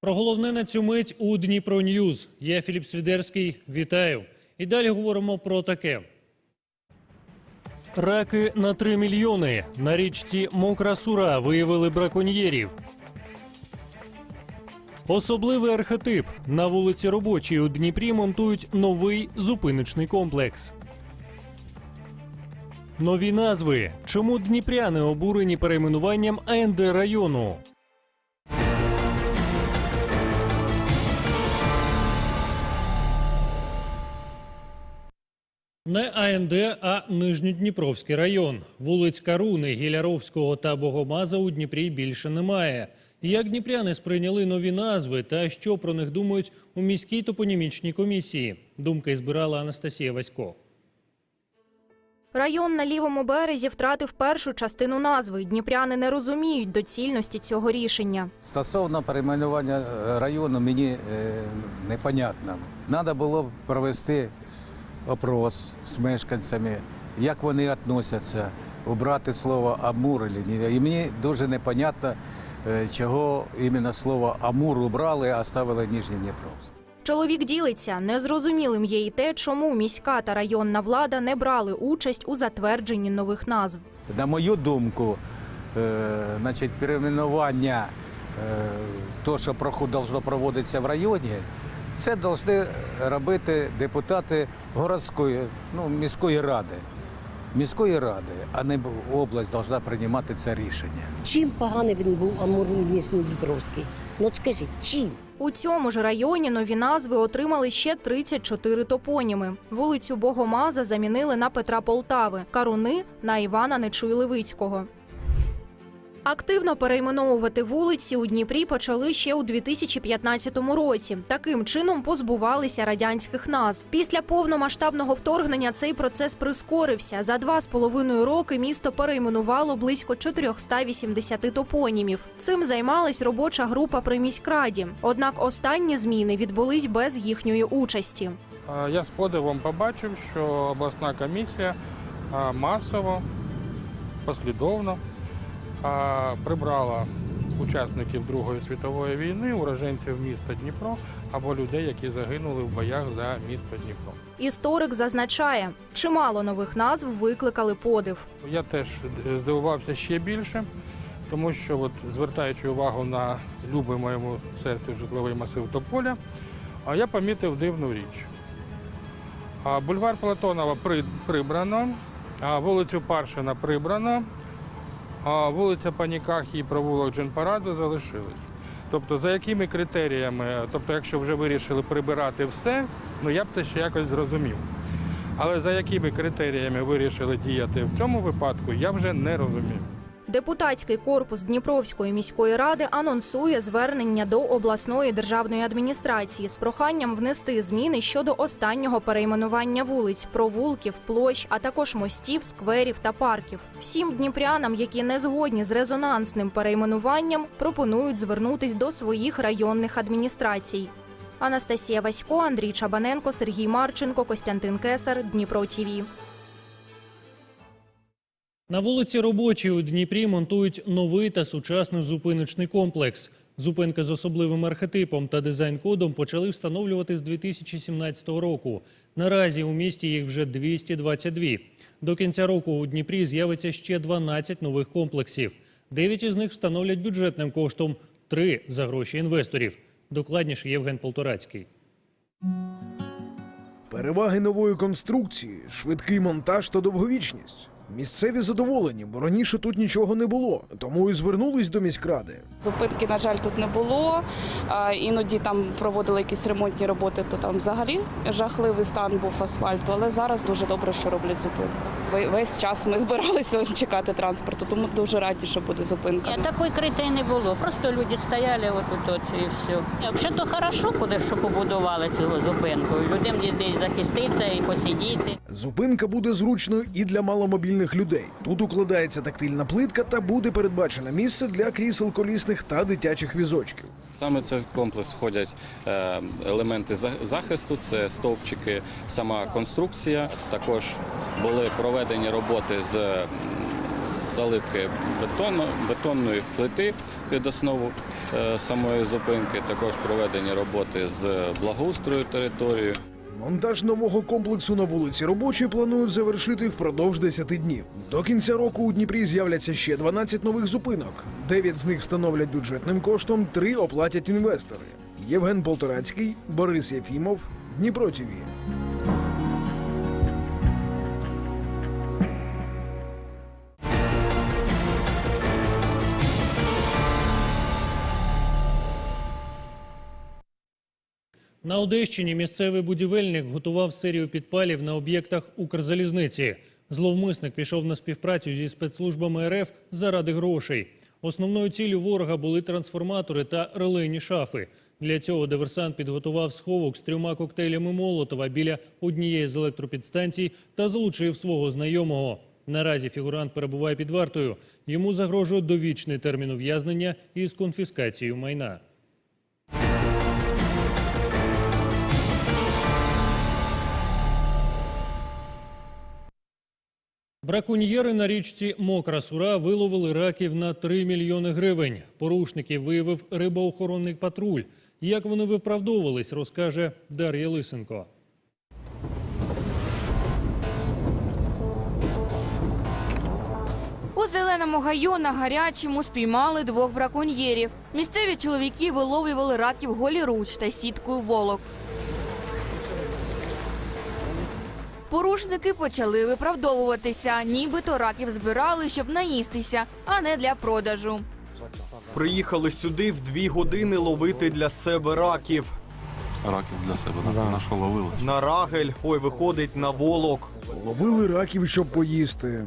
Про головне на цю мить у Дніпро Ньюз. Я Філіп Свідерський. Вітаю. І далі говоримо про таке. Раки на 3 мільйони. На річці Мокра Сура виявили браконьєрів. Особливий архетип. На вулиці Робочій у Дніпрі монтують новий зупиночний комплекс. Нові назви. Чому дніпряни обурені перейменуванням АНД району? Не АНД, а Нижньодніпровський район. Вулиць Каруни, Гіляровського та Богомаза у Дніпрі більше немає. Як дніпряни сприйняли нові назви та що про них думають у міській топонімічній комісії? Думки збирала Анастасія Васько. Район на лівому березі втратив першу частину назви. Дніпряни не розуміють доцільності цього рішення. Стосовно перейменування е, району мені е, непонятно. Треба було провести опрос з мешканцями, як вони відносяться, убрати слово Амур чи ні. І мені дуже непонятно, е, чого іменно слово Амур убрали, а ставили Нижній Дніпровськ. Чоловік ділиться незрозумілим є і те, чому міська та районна влада не брали участь у затвердженні нових назв. На мою думку, е, значить, перейменування е, то, що должно проводитися в районі, це повинні робити депутати городської, ну, міської ради. Міської ради, а не область повинна приймати це рішення. Чим поганий він був Амур Дніпровський? Ну скажіть, чим? У цьому ж районі нові назви отримали ще 34 топоніми. Вулицю Богомаза замінили на Петра Полтави, Каруни на Івана Нечуй-Левицького. Активно перейменовувати вулиці у Дніпрі почали ще у 2015 році. Таким чином позбувалися радянських назв. Після повномасштабного вторгнення цей процес прискорився. За два з половиною роки місто перейменувало близько 480 топонімів. Цим займалась робоча група при міськраді. Однак останні зміни відбулись без їхньої участі. Я з подивом побачив, що обласна комісія масово, послідовно а, прибрала учасників Другої світової війни, уроженців міста Дніпро або людей, які загинули в боях за місто Дніпро. Історик зазначає, чимало нових назв викликали подив. Я теж здивувався ще більше, тому що, от, звертаючи увагу на любий моєму серцю житловий масив Тополя, я помітив дивну річ. Бульвар Платонова при- прибрано, вулицю Паршина прибрано, а вулиця Паніках і провулок Дженпарадзе залишились. Тобто, за якими критеріями, тобто, якщо вже вирішили прибирати все, ну я б це ще якось зрозумів. Але за якими критеріями вирішили діяти в цьому випадку, я вже не розумію. Депутатський корпус Дніпровської міської ради анонсує звернення до обласної державної адміністрації з проханням внести зміни щодо останнього перейменування вулиць, провулків, площ, а також мостів, скверів та парків. Всім дніпрянам, які не згодні з резонансним перейменуванням, пропонують звернутись до своїх районних адміністрацій. Анастасія Васько, Андрій Чабаненко, Сергій Марченко, Костянтин Кесар, Дніпро ТІВІ. На вулиці Робочій у Дніпрі монтують новий та сучасний зупиночний комплекс. Зупинки з особливим архетипом та дизайн-кодом почали встановлювати з 2017 року. Наразі у місті їх вже 222. До кінця року у Дніпрі з'явиться ще 12 нових комплексів. Дев'ять із них встановлять бюджетним коштом, три за гроші інвесторів. Докладніше Євген Полторацький. Переваги нової конструкції, швидкий монтаж та довговічність. Місцеві задоволені, бо раніше тут нічого не було, тому і звернулись до міськради. Зупинки, на жаль, тут не було. Іноді там проводили якісь ремонтні роботи, то там взагалі жахливий стан був асфальту. Але зараз дуже добре, що роблять зупинку. Ве- Весь час ми збиралися чекати транспорту, тому дуже раді, що буде зупинка. Ні, такої критої не було. Просто люди стояли отут от і все. Взагалі то хорошо буде, що побудували цю зупинку. Людям десь захиститися і посидіти. Зупинка буде зручною і для маломобільних людей. Тут укладається тактильна плитка та буде передбачено місце для крісел колісних та дитячих візочків. Саме цей комплекс входять е, елементи захисту, це стовпчики, сама конструкція. Також були проведені роботи з заливки бетону, бетонної плити під основу е, самої зупинки, також проведення роботи з благоустрою території. Монтаж нового комплексу на вулиці робочі планують завершити впродовж 10 днів. До кінця року у Дніпрі з'являться ще 12 нових зупинок. 9 з них встановлять бюджетним коштом, 3 оплатять інвестори. Євген Полторацький, Борис Єфімов, Дніпро ТІВІ. На Одещині місцевий будівельник готував серію підпалів на об'єктах Укрзалізниці. Зловмисник пішов на співпрацю зі спецслужбами РФ заради грошей. Основною ціллю ворога були трансформатори та релейні шафи. Для цього диверсант підготував сховок з трьома коктейлями Молотова біля однієї з електропідстанцій та залучив свого знайомого. Наразі фігурант перебуває під вартою. Йому загрожує довічний термін ув'язнення із конфіскацією майна. Браконьєри на річці Мокра Сура виловили раків на 3 мільйони гривень. Порушників виявив рибоохоронний патруль. Як вони виправдовувались, розкаже Дар'я Лисенко. У зеленому гаю на гарячому спіймали двох браконьєрів. Місцеві чоловіки виловлювали раків голіруч та сіткою волок. Порушники почали виправдовуватися, нібито раків збирали, щоб наїстися, а не для продажу. Приїхали сюди в дві години ловити для себе раків. Раків для себе да. на що ловили. На рагель, ой, виходить на волок. Ловили раків, щоб поїсти.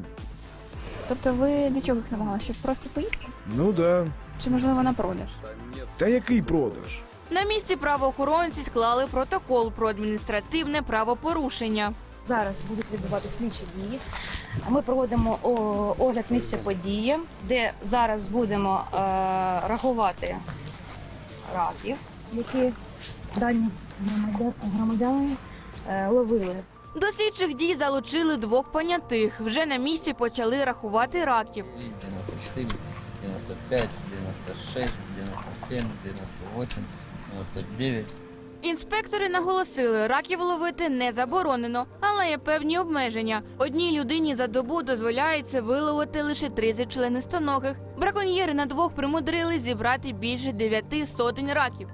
Тобто ви для чого їх намагали? Щоб просто поїсти? Ну да. Чи можливо на продаж? Та який продаж? На місці правоохоронці склали протокол про адміністративне правопорушення. Зараз будуть відбувати слідчі дії. Ми проводимо огляд місця події, де зараз будемо е, рахувати раків, які дані громадяни е, ловили. До слідчих дій залучили двох понятих. Вже на місці почали рахувати раків. 94, 95, 96, 97, 98, 99. Інспектори наголосили, раків ловити не заборонено, але є певні обмеження. Одній людині за добу дозволяється виловити лише 30 членистоногих. Браконьєри на двох примудрили зібрати більше дев'яти сотень раків.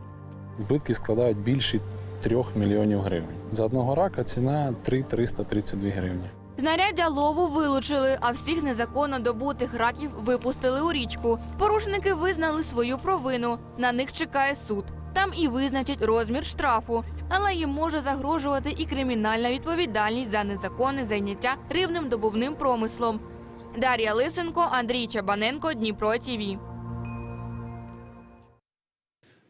Збитки складають більше 3 мільйонів гривень. За одного рака ціна 3 332 гривні. Знаряддя лову вилучили, а всіх незаконно добутих раків випустили у річку. Порушники визнали свою провину. На них чекає суд. Там і визначать розмір штрафу, але їм може загрожувати і кримінальна відповідальність за незаконне зайняття рибним добувним промислом. Дар'я Лисенко, Андрій Чабаненко, Дніпро ТІВІ.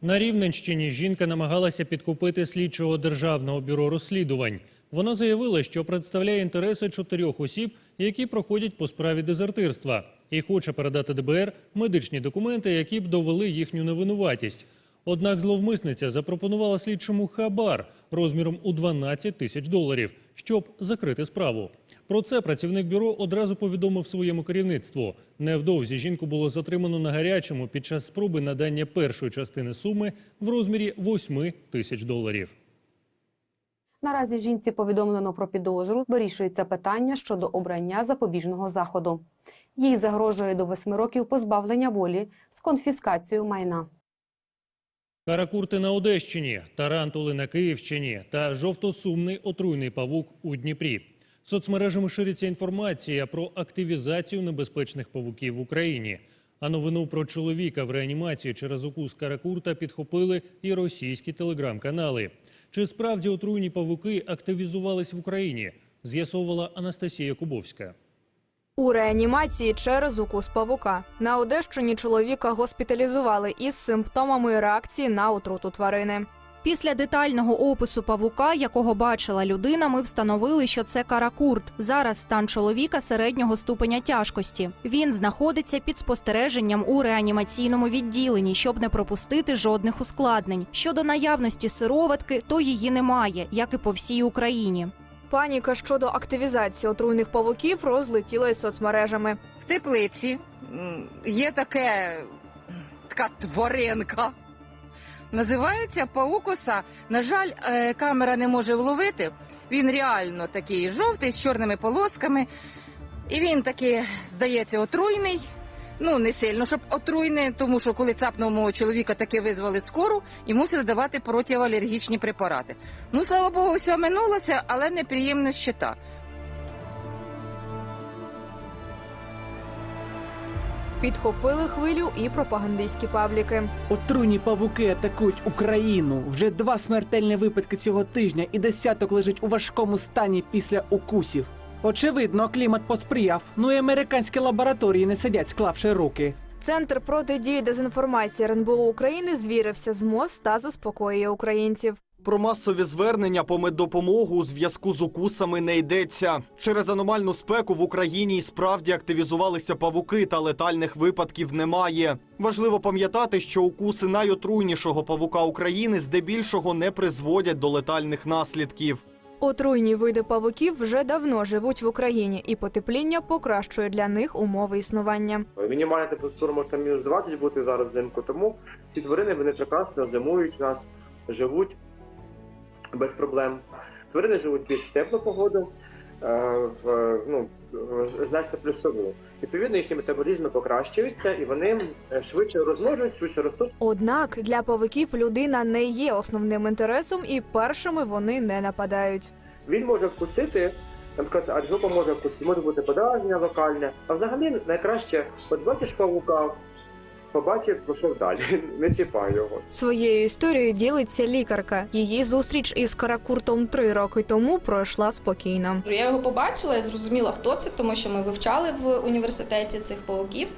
На Рівненщині жінка намагалася підкупити слідчого державного бюро розслідувань. Вона заявила, що представляє інтереси чотирьох осіб, які проходять по справі дезертирства, і хоче передати ДБР медичні документи, які б довели їхню невинуватість. Однак зловмисниця запропонувала слідчому хабар розміром у 12 тисяч доларів, щоб закрити справу. Про це працівник бюро одразу повідомив своєму керівництву. Невдовзі жінку було затримано на гарячому під час спроби надання першої частини суми в розмірі 8 тисяч доларів. Наразі жінці повідомлено про підозру. Вирішується питання щодо обрання запобіжного заходу. Їй загрожує до восьми років позбавлення волі з конфіскацією майна. Каракурти на Одещині, тарантули на Київщині та жовтосумний отруйний павук у Дніпрі. Соцмережами шириться інформація про активізацію небезпечних павуків в Україні. А новину про чоловіка в реанімації через укус каракурта підхопили і російські телеграм-канали. Чи справді отруйні павуки активізувались в Україні? З'ясовувала Анастасія Кубовська. У реанімації через укус павука на Одещині чоловіка госпіталізували із симптомами реакції на отруту тварини. Після детального опису павука, якого бачила людина, ми встановили, що це каракурт. Зараз стан чоловіка середнього ступеня тяжкості. Він знаходиться під спостереженням у реанімаційному відділенні, щоб не пропустити жодних ускладнень. Щодо наявності сироватки, то її немає, як і по всій Україні. Паніка щодо активізації отруйних павуків розлетілась соцмережами. В теплиці є таке, така тваринка. Називається паукоса. На жаль, е, камера не може вловити. Він реально такий жовтий з чорними полосками. І він такий, здається, отруйний. Ну, не сильно, щоб отруйний, тому що коли цапнув мого чоловіка, таки визвали скору і мусили давати протиалергічні препарати. Ну, слава Богу, все минулося, але неприємно ще та. Підхопили хвилю і пропагандистські пабліки. Отруйні павуки атакують Україну. Вже два смертельні випадки цього тижня, і десяток лежить у важкому стані після укусів. Очевидно, клімат посприяв. Ну і американські лабораторії не сидять, склавши руки. Центр протидії дезінформації РНБО України звірився з МОЗ та заспокоює українців. Про масові звернення по меддопомогу у зв'язку з укусами не йдеться. Через аномальну спеку в Україні і справді активізувалися павуки, та летальних випадків немає. Важливо пам'ятати, що укуси найотруйнішого павука України здебільшого не призводять до летальних наслідків. Отруйні види павуків вже давно живуть в Україні, і потепління покращує для них умови існування. Мінімальна температура може там мінус 20 бути зараз взимку, тому ці тварини вони прекрасно зимують нас, живуть без проблем. Тварини живуть більш теплу погоду, в ну, значно плюсову. Відповідно, їхні метаболізми покращуються і вони е, швидше розмножують, швидше ростуть. Однак для павуків людина не є основним інтересом, і першими вони не нападають. Він може вкусити, наприклад, альгопа може вкусити, може бути подразнення локальне. А взагалі найкраще, от бачиш павука, побачив, пішов далі, не чіпай його. Своєю історією ділиться лікарка. Її зустріч із каракуртом три роки тому пройшла спокійно. Я його побачила, я зрозуміла, хто це, тому що ми вивчали в університеті цих пауків.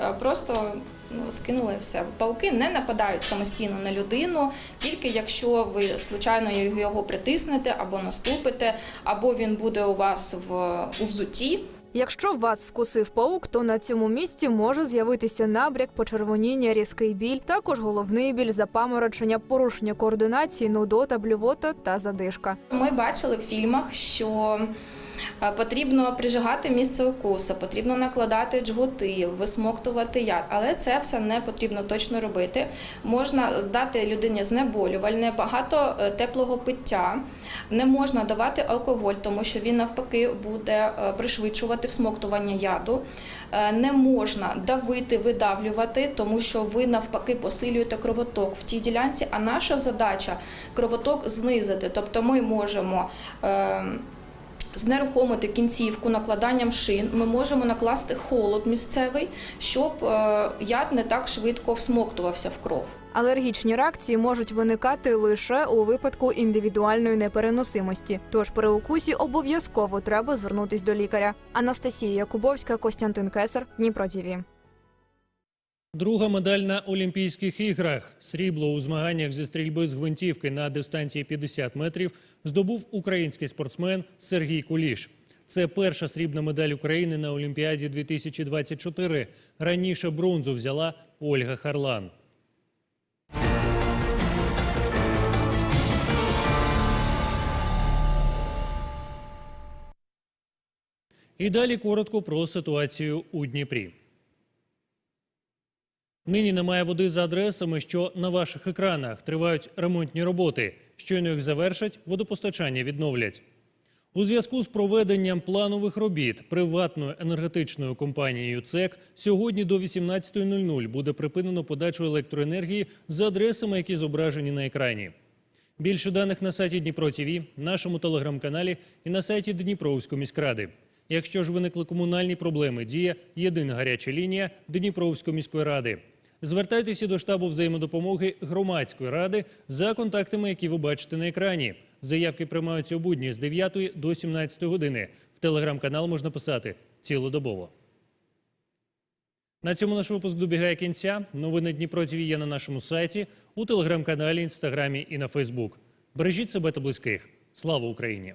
Е, Просто ну, скинули все. Пауки не нападають самостійно на людину, тільки якщо ви случайно його притиснете або наступите, або він буде у вас в у взутті. Якщо вас вкусив паук, то на цьому місці може з'явитися набряк, почервоніння, різкий біль, також головний біль, запаморочення, порушення координації, нудота, блювота та задишка. Ми бачили в фільмах, що потрібно прижигати місце укусу, потрібно накладати джгути, висмоктувати яд, але це все не потрібно точно робити. Можна дати людині знеболювальне, багато е, теплого пиття. Не можна давати алкоголь, тому що він навпаки буде е, пришвидшувати всмоктування яду. Е, Не можна давити, видавлювати, тому що ви навпаки посилюєте кровоток в тій ділянці. А наша задача кровоток знизити. Тобто ми можемо. Знерухомити кінцівку накладанням шин, ми можемо накласти холод місцевий, щоб е, яд не так швидко всмоктувався в кров. Алергічні реакції можуть виникати лише у випадку індивідуальної непереносимості. Тож при укусі обов'язково треба звернутись до лікаря. Анастасія Якубовська, Костянтин Кесар, Дніпро ТІВІ. Друга медаль на Олімпійських іграх. Срібло у змаганнях зі стрільби з гвинтівки на дистанції 50 метрів здобув український спортсмен Сергій Куліш. Це перша срібна медаль України на Олімпіаді 2024. Раніше бронзу взяла Ольга Харлан. І далі коротко про ситуацію у Дніпрі. Нині немає води за адресами, що на ваших екранах тривають ремонтні роботи. Щойно їх завершать, водопостачання відновлять. У зв'язку з проведенням планових робіт приватною енергетичною компанією ЦЕК сьогодні до 18.00 буде припинено подачу електроенергії за адресами, які зображені на екрані. Більше даних на сайті Дніпро ТІВІ, нашому телеграм-каналі і на сайті Дніпровської міськради. Якщо ж виникли комунальні проблеми, діє єдина гаряча лінія Дніпровської міської ради. Звертайтеся до штабу взаємодопомоги громадської ради за контактами, які ви бачите на екрані. Заявки приймаються у будні з 9 до 17 години. В телеграм-канал можна писати цілодобово. На цьому наш випуск добігає кінця. Новини Дніпро ТВ є на нашому сайті, у телеграм-каналі, інстаграмі і на Фейсбук. Бережіть себе та близьких. Слава Україні!